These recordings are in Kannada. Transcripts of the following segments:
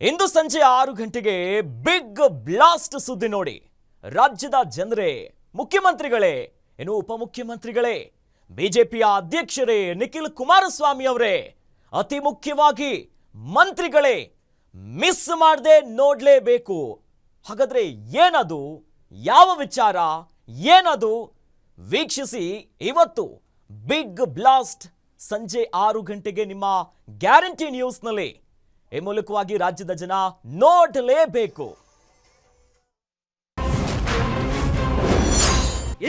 ಇಂದು ಸಂಜೆ ಆರು ಗಂಟೆಗೆ ಬಿಗ್ ಬ್ಲಾಸ್ಟ್ ಸುದ್ದಿ ನೋಡಿ. ರಾಜ್ಯದ ಜನರೇ, ಮುಖ್ಯಮಂತ್ರಿಗಳೇ ಏನು ಉಪಮುಖ್ಯಮಂತ್ರಿಗಳೇ, ಬಿಜೆಪಿಯ ಅಧ್ಯಕ್ಷರೇ ನಿಖಿಲ್ ಕುಮಾರಸ್ವಾಮಿ ಅವರೇ, ಅತಿ ಮುಖ್ಯವಾಗಿ ಮಂತ್ರಿಗಳೇ, ಮಿಸ್ ಮಾಡದೆ ನೋಡಲೇಬೇಕು. ಹಾಗಾದ್ರೆ ಏನದು? ಯಾವ ವಿಚಾರ? ಏನದು? ವೀಕ್ಷಿಸಿ ಇವತ್ತು ಬಿಗ್ ಬ್ಲಾಸ್ಟ್ ಸಂಜೆ ಆರು ಗಂಟೆಗೆ ನಿಮ್ಮ ಗ್ಯಾರಂಟಿ ನ್ಯೂಸ್ನಲ್ಲಿ. ಈ ಮೂಲಕವಾಗಿ ರಾಜ್ಯದ ಜನ ನೋಡಲೇಬೇಕು.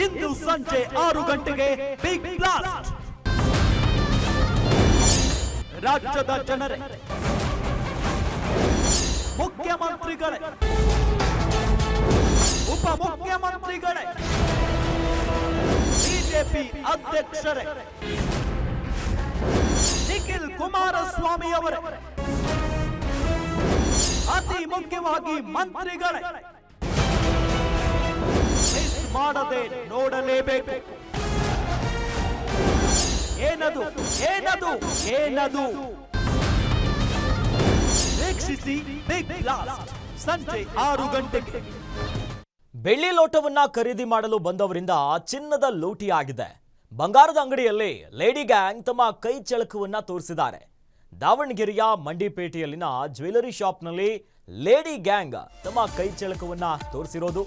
ಇಂದು ಸಂಜೆ ಆರು ಗಂಟೆಗೆ ಬಿಗ್ ಬ್ಲಾಸ್ಟ್ ರಾಜ್ಯದ ಜನರೇ, ಮುಖ್ಯಮಂತ್ರಿಗಳೇ, ಉಪಮುಖ್ಯಮಂತ್ರಿಗಳೇ, ಬಿಜೆಪಿ ಅಧ್ಯಕ್ಷರೇ, ನಿಖಿಲ್ ಕುಮಾರಸ್ವಾಮಿ ಅವರೇ ಮುಖ್ಯವಾಗಿ ಮಂತ್ರಿಗಳೇ. ಮಾಡದೆ ನೋಡಲೇಬೇಕು. ಏನದು ಏನದು ಏನದು? ವೀಕ್ಷಿಸಿ ಬಿಗ್ ಬ್ಲಾಸ್ಟ್ ಸಂಜೆ ಆರು ಗಂಟೆಗೆ. ಬೆಳ್ಳಿ ಲೋಟವನ್ನ ಖರೀದಿ ಮಾಡಲು ಬಂದವರಿಂದ ಚಿನ್ನದ ಲೂಟಿಯಾಗಿದೆ ಬಂಗಾರದ ಅಂಗಡಿಯಲ್ಲಿ ಲೇಡಿ ಗ್ಯಾಂಗ್ ತಮ್ಮ ಕೈ ಚಳಕವನ್ನ ತೋರಿಸಿದ್ದಾರೆ. ದಾವಣಗೆರೆಯ ಮಂಡಿಪೇಟೆಯಲ್ಲಿನ ಜ್ಯುವೆಲರಿ ಶಾಪ್ನಲ್ಲಿ ಲೇಡಿ ಗ್ಯಾಂಗ್ ತಮ್ಮ ಕೈ ಚಳಕವನ್ನ ತೋರಿಸಿರೋದು.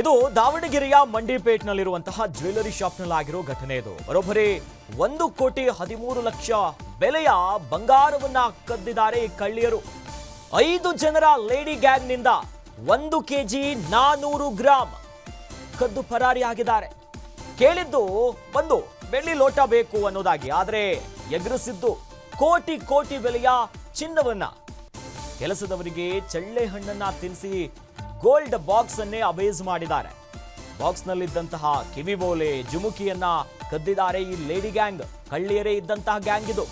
ಇದು ದಾವಣಗೆರೆಯ ಮಂಡಿಪೇಟ್ನಲ್ಲಿರುವಂತಹ ಜ್ಯುವೆಲರಿ ಶಾಪ್ನಲ್ಲಾಗಿರೋ ಘಟನೆ ಇದು. ಬರೋಬ್ಬರಿ ಒಂದು ಕೋಟಿ ಹದಿಮೂರು ಲಕ್ಷ ಬೆಲೆಯ ಬಂಗಾರವನ್ನ ಕದ್ದಿದ್ದಾರೆ ಈ ಕಳ್ಳಿಯರು. ಐದು ಜನರ ಲೇಡಿ ಗ್ಯಾಂಗ್ನಿಂದ ಒಂದು ಕೆಜಿ ನಾನೂರು ಗ್ರಾಂ ಕದ್ದು ಪರಾರಿಯಾಗಿದ್ದಾರೆ. ಕೇಳಿದ್ದು ಬಂದು ಬೆಳ್ಳಿ ಲೋಟ ಬೇಕು ಅನ್ನೋದಾಗಿ, ಆದರೆ ಎಗರಿಸಿದ್ದು ಕೋಟಿ ಕೋಟಿ ಬೆಲೆಯ ಚಿನ್ನವನ್ನ. ಕೆಲಸದವರಿಗೆ ಚಳ್ಳೆ ಹಣ್ಣನ್ನ ತಿನ್ನಿಸಿ ಗೋಲ್ಡ್ ಬಾಕ್ಸ್ ಅನ್ನೇ ಅಬೇಸ್ ಮಾಡಿದ್ದಾರೆ. ಬಾಕ್ಸ್ ನಲ್ಲಿದ್ದಂತಹ ಕಿವಿಬೋಲೆ ಜುಮುಕಿಯನ್ನ ಕದ್ದಿದ್ದಾರೆ ಈ ಲೇಡಿ ಗ್ಯಾಂಗ್, ಕಳ್ಳಿಯರೇ ಇದ್ದಂತಹ ಗ್ಯಾಂಗ್ ಇದು.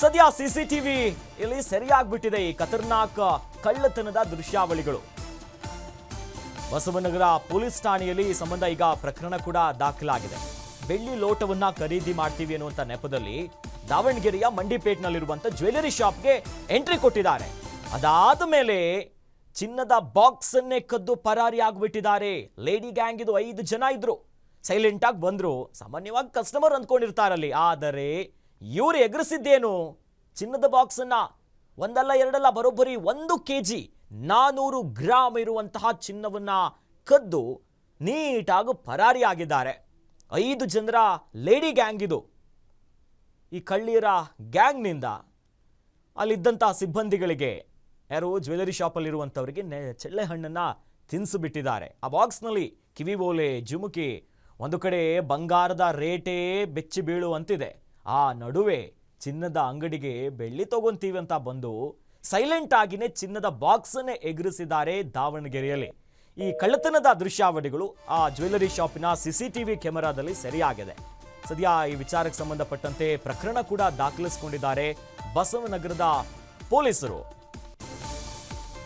ಸದ್ಯ ಸಿಸಿಟಿವಿ ಇಲ್ಲಿ ಸರಿಯಾಗ್ಬಿಟ್ಟಿದೆ ಈ ಖತರ್ನಾಕ್ ಕಳ್ಳತನದ ದೃಶ್ಯಾವಳಿಗಳು. ಬಸವನಗರ ಪೊಲೀಸ್ ಠಾಣೆಯಲ್ಲಿ ಈ ಸಂಬಂಧ ಈಗ ಪ್ರಕರಣ ಕೂಡ ದಾಖಲಾಗಿದೆ. ಬೆಳ್ಳಿ ಲೋಟವನ್ನ ಖರೀದಿ ಮಾಡ್ತೀವಿ ಅನ್ನುವಂಥ ನೆಪದಲ್ಲಿ ದಾವಣಗೆರೆಯ ಮಂಡಿಪೇಟ್ನಲ್ಲಿರುವಂಥ ಜ್ಯುವೆಲರಿ ಶಾಪ್ಗೆ ಎಂಟ್ರಿ ಕೊಟ್ಟಿದ್ದಾರೆ. ಅದಾದ ಮೇಲೆ ಚಿನ್ನದ ಬಾಕ್ಸ್ ಅನ್ನೇ ಕದ್ದು ಪರಾರಿ ಆಗಿಬಿಟ್ಟಿದ್ದಾರೆ. ಲೇಡಿ ಗ್ಯಾಂಗ್ ಇದು ಐದು ಜನ ಇದ್ರು. ಸೈಲೆಂಟ್ ಆಗಿ ಬಂದ್ರು. ಸಾಮಾನ್ಯವಾಗಿ ಕಸ್ಟಮರ್ ಅಂದ್ಕೊಂಡಿರ್ತಾರಲ್ಲಿ. ಆದರೆ ಇವರು ಎಗರಿಸಿದ್ದೇನು? ಚಿನ್ನದ ಬಾಕ್ಸ್ ಅನ್ನ ಒಂದಲ್ಲ ಎರಡಲ್ಲ ಬರೋಬ್ಬರಿ ಒಂದು ಕೆ ಜಿ ನಾನೂರು ಗ್ರಾಮ್ ಇರುವಂತಹ ಚಿನ್ನವನ್ನ ಕದ್ದು ನೀಟಾಗಿ ಪರಾರಿಯಾಗಿದ್ದಾರೆ ಐದು ಜನರ ಲೇಡಿ ಗ್ಯಾಂಗ್ ಇದು. ಈ ಕಳ್ಳೀರ ಗ್ಯಾಂಗ್ನಿಂದ ಅಲ್ಲಿದ್ದಂಥ ಸಿಬ್ಬಂದಿಗಳಿಗೆ ಯಾರು ಜ್ಯುವೆಲರಿ ಶಾಪಲ್ಲಿರುವಂಥವರಿಗೆ ನೆ ಚೆಳ್ಳೆ ಹಣ್ಣನ್ನು ತಿನ್ನಿಸಿಬಿಟ್ಟಿದ್ದಾರೆ ಆ ಬಾಕ್ಸ್ನಲ್ಲಿ ಕಿವಿ ಓಲೆ ಜುಮುಕಿ ಒಂದು ಕಡೆ ಬಂಗಾರದ ರೇಟೇ ಬೆಚ್ಚಿ ಬೀಳುವಂತಿದೆ. ಆ ನಡುವೆ ಚಿನ್ನದ ಅಂಗಡಿಗೆ ಬೆಳ್ಳಿ ತಗೊಂತೀವಿ ಅಂತ ಬಂದು ಸೈಲೆಂಟ್ ಆಗಿನೇ ಚಿನ್ನದ ಬಾಕ್ಸನ್ನೇ ಎಗರಿಸಿದ್ದಾರೆ ದಾವಣಗೆರೆಯಲ್ಲಿ. ಈ ಕಳ್ಳತನದ ದೃಶ್ಯಾವಳಿಗಳು ಆ ಜ್ಯುವೆಲ್ಲರಿ ಶಾಪಿನ ಸಿಸಿ ಟಿ ವಿ ಕ್ಯಾಮೆರಾದಲ್ಲಿ ಸೆರೆಯಾಗಿದೆ. ಸದ್ಯ ಈ ವಿಚಾರಕ್ಕೆ ಸಂಬಂಧಪಟ್ಟಂತೆ ಪ್ರಕರಣ ಕೂಡ ದಾಖಲಿಸಿಕೊಂಡಿದ್ದಾರೆ ಬಸವನಗರದ ಪೊಲೀಸರು.